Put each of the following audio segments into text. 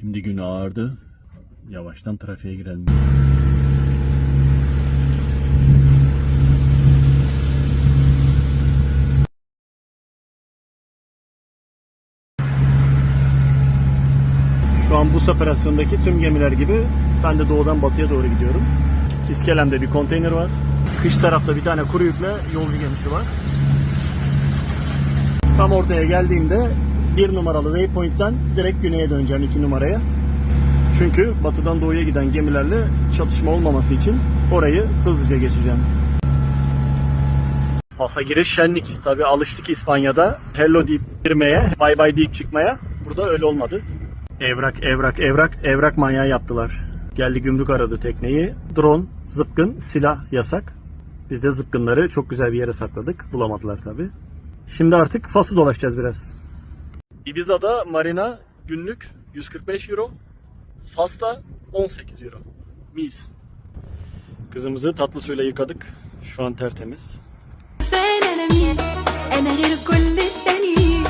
Şimdi gün ağardı. Yavaştan trafiğe girelim. Şu an bu separasyondaki tüm gemiler gibi ben de doğudan batıya doğru gidiyorum. İskelem'de bir konteyner var. Kış tarafta bir tane kuru yükle yolcu gemisi var. Tam ortaya geldiğimde bir numaralı waypoint'ten direkt güneye döneceğim iki numaraya. Çünkü batıdan doğuya giden gemilerle çatışma olmaması için orayı hızlıca geçeceğim. Fas'a giriş şenlik. Tabi alıştık İspanya'da hello deyip girmeye, bay bay deyip çıkmaya. Burada öyle olmadı. Evrak, evrak, evrak, evrak manyağı yaptılar. Geldi gümrük aradı tekneyi. Drone, zıpkın, silah yasak. Biz de zıpkınları çok güzel bir yere sakladık. Bulamadılar tabi. Şimdi artık Fas'ı dolaşacağız biraz. Ibiza'da marina günlük 145 euro. Fas'ta 18 euro. Mis. Kızımızı tatlı suyla yıkadık. Şu an tertemiz. فين انا مين انا غير كل التانيين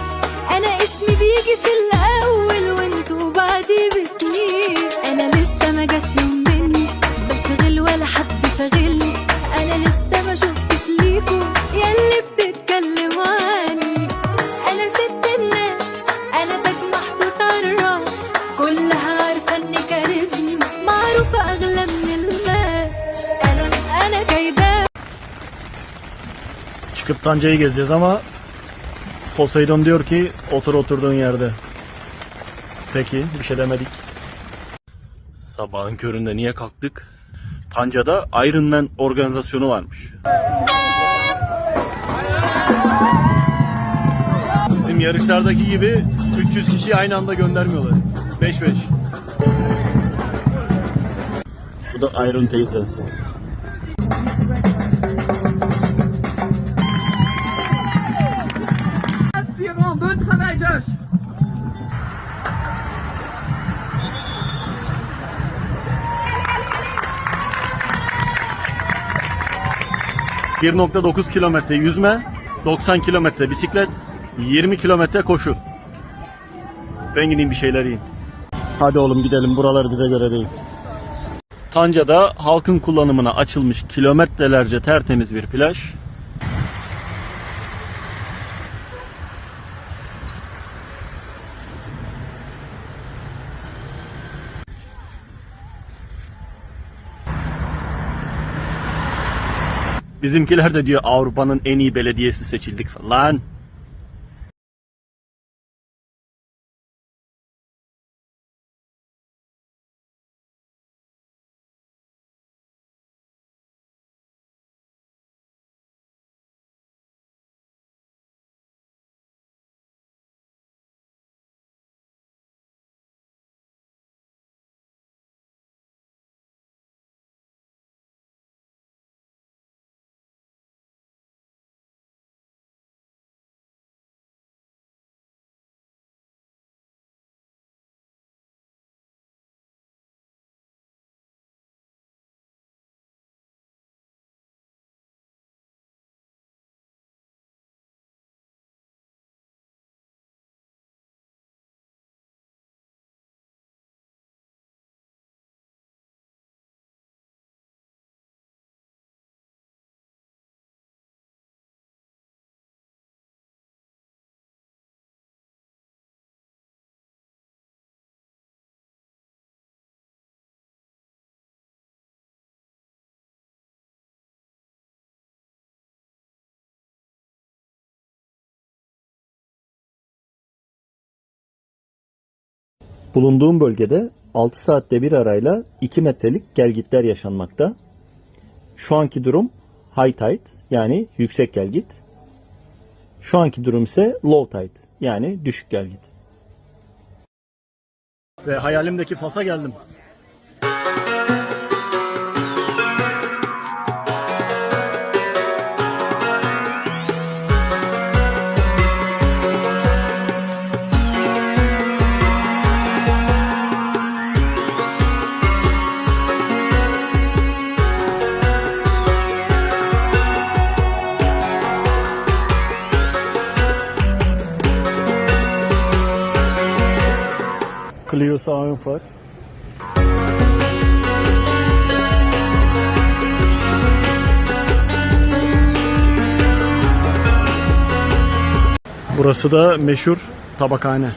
Çıkıp Tanca'yı gezeceğiz ama Poseidon diyor ki otur oturduğun yerde. Peki bir şey demedik. Sabahın köründe niye kalktık? Tanca'da Iron Man organizasyonu varmış. Bizim yarışlardaki gibi 300 kişiyi aynı anda göndermiyorlar. 5-5. Bu da Iron teyze. 1.9 kilometre yüzme, 90 kilometre bisiklet, 20 kilometre koşu. Ben gideyim bir şeyler yiyeyim. Hadi oğlum gidelim buralar bize göre değil. Tanca'da halkın kullanımına açılmış kilometrelerce tertemiz bir plaj. Bizimkiler de diyor Avrupa'nın en iyi belediyesi seçildik falan. Bulunduğum bölgede 6 saatte bir arayla 2 metrelik gelgitler yaşanmakta. Şu anki durum high tide yani yüksek gelgit. Şu anki durum ise low tide yani düşük gelgit. Ve hayalimdeki Fas'a geldim. Clio فات Burası da meşhur tabakhane.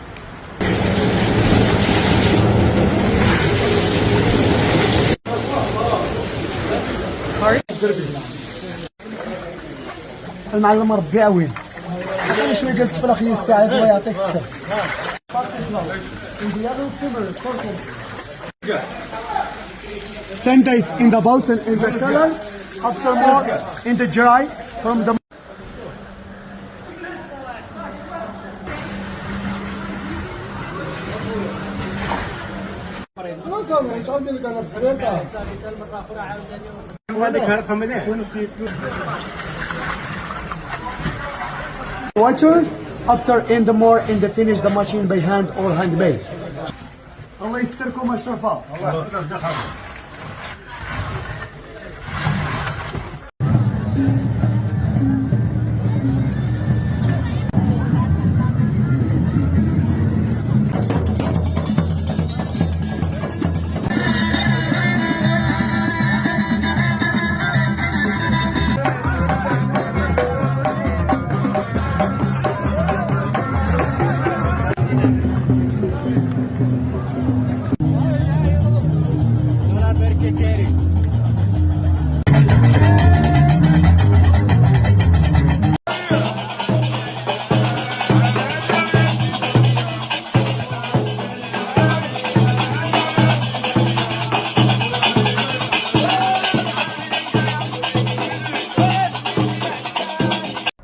المعلم ربي عوين. شوية الأخير الساعة يعطيك السر. 10 days in the boats and in the cellar, after more in the dry from the... Watcher after in the more in the finish the machine by hand or hand made الله يستركم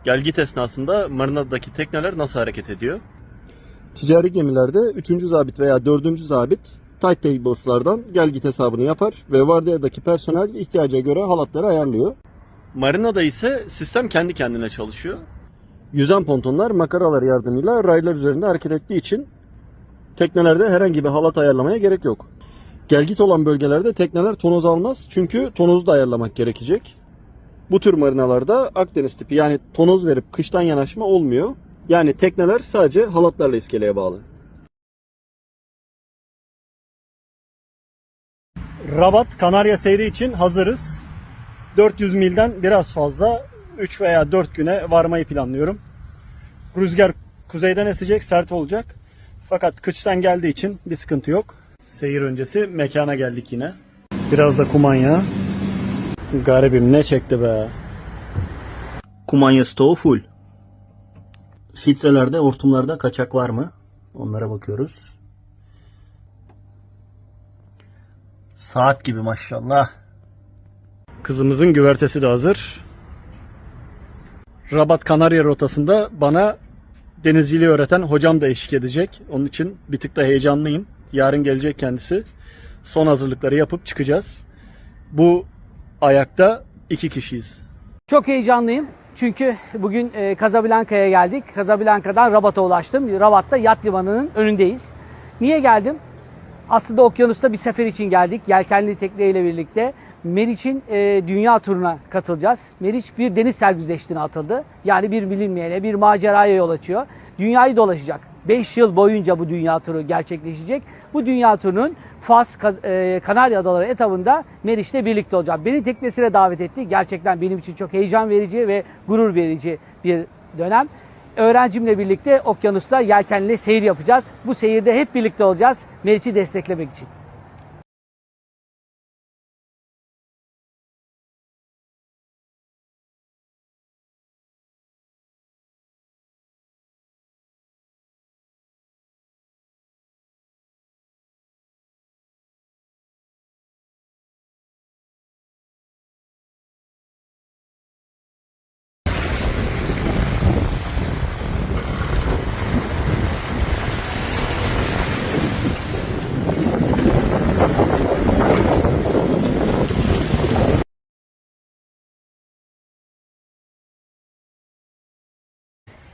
gel git esnasında marinadaki tekneler nasıl hareket ediyor? Ticari gemilerde 3. zabit veya 4. zabit tight tables'lardan gel git hesabını yapar ve vardiyadaki personel ihtiyaca göre halatları ayarlıyor. Marinada ise sistem kendi kendine çalışıyor. Yüzen pontonlar makaralar yardımıyla raylar üzerinde hareket ettiği için teknelerde herhangi bir halat ayarlamaya gerek yok. Gelgit olan bölgelerde tekneler tonoz almaz çünkü tonozu da ayarlamak gerekecek. Bu tür marinalarda Akdeniz tipi yani tonoz verip kıştan yanaşma olmuyor. Yani tekneler sadece halatlarla iskeleye bağlı. Rabat Kanarya seyri için hazırız. 400 milden biraz fazla 3 veya 4 güne varmayı planlıyorum. Rüzgar kuzeyden esecek, sert olacak. Fakat kıştan geldiği için bir sıkıntı yok. Seyir öncesi mekana geldik yine. Biraz da kumanya. Garibim ne çekti be. Kumanya stoğu full. Filtrelerde, hortumlarda kaçak var mı? Onlara bakıyoruz. Saat gibi maşallah. Kızımızın güvertesi de hazır. Rabat Kanarya rotasında bana denizciliği öğreten hocam da eşlik edecek. Onun için bir tık da heyecanlıyım. Yarın gelecek kendisi. Son hazırlıkları yapıp çıkacağız. Bu ayakta iki kişiyiz. Çok heyecanlıyım. Çünkü bugün e, Casablanca'ya geldik. Casablanca'dan Rabat'a ulaştım. Rabat'ta yat limanının önündeyiz. Niye geldim? Aslında okyanusta bir sefer için geldik. Yelkenli tekneyle birlikte. Meriç'in e, dünya turuna katılacağız. Meriç bir deniz sergüzeştiğine atıldı. Yani bir bilinmeyene, bir maceraya yol açıyor. Dünyayı dolaşacak. 5 yıl boyunca bu dünya turu gerçekleşecek. Bu dünya turunun Fas, e, Kanarya Adaları etabında Meriç'le birlikte olacağım. Beni teknesine davet etti. Gerçekten benim için çok heyecan verici ve gurur verici bir dönem. Öğrencimle birlikte okyanusta yelkenle seyir yapacağız. Bu seyirde hep birlikte olacağız. Meriç'i desteklemek için.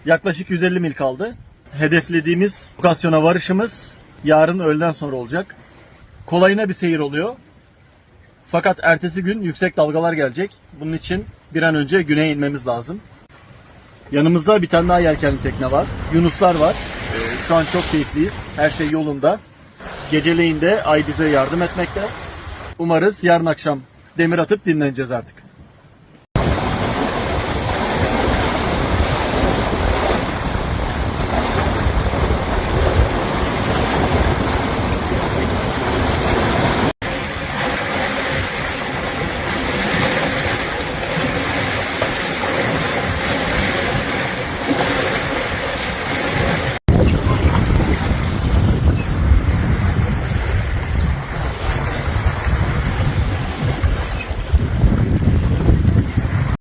Yaklaşık 150 mil kaldı. Hedeflediğimiz lokasyona varışımız yarın öğleden sonra olacak. Kolayına bir seyir oluyor. Fakat ertesi gün yüksek dalgalar gelecek. Bunun için bir an önce güneye inmemiz lazım. Yanımızda bir tane daha yelkenli tekne var. Yunuslar var. Ee, Şu an çok keyifliyiz. Her şey yolunda. Geceleyin de ay bize yardım etmekte. Umarız yarın akşam demir atıp dinleneceğiz artık.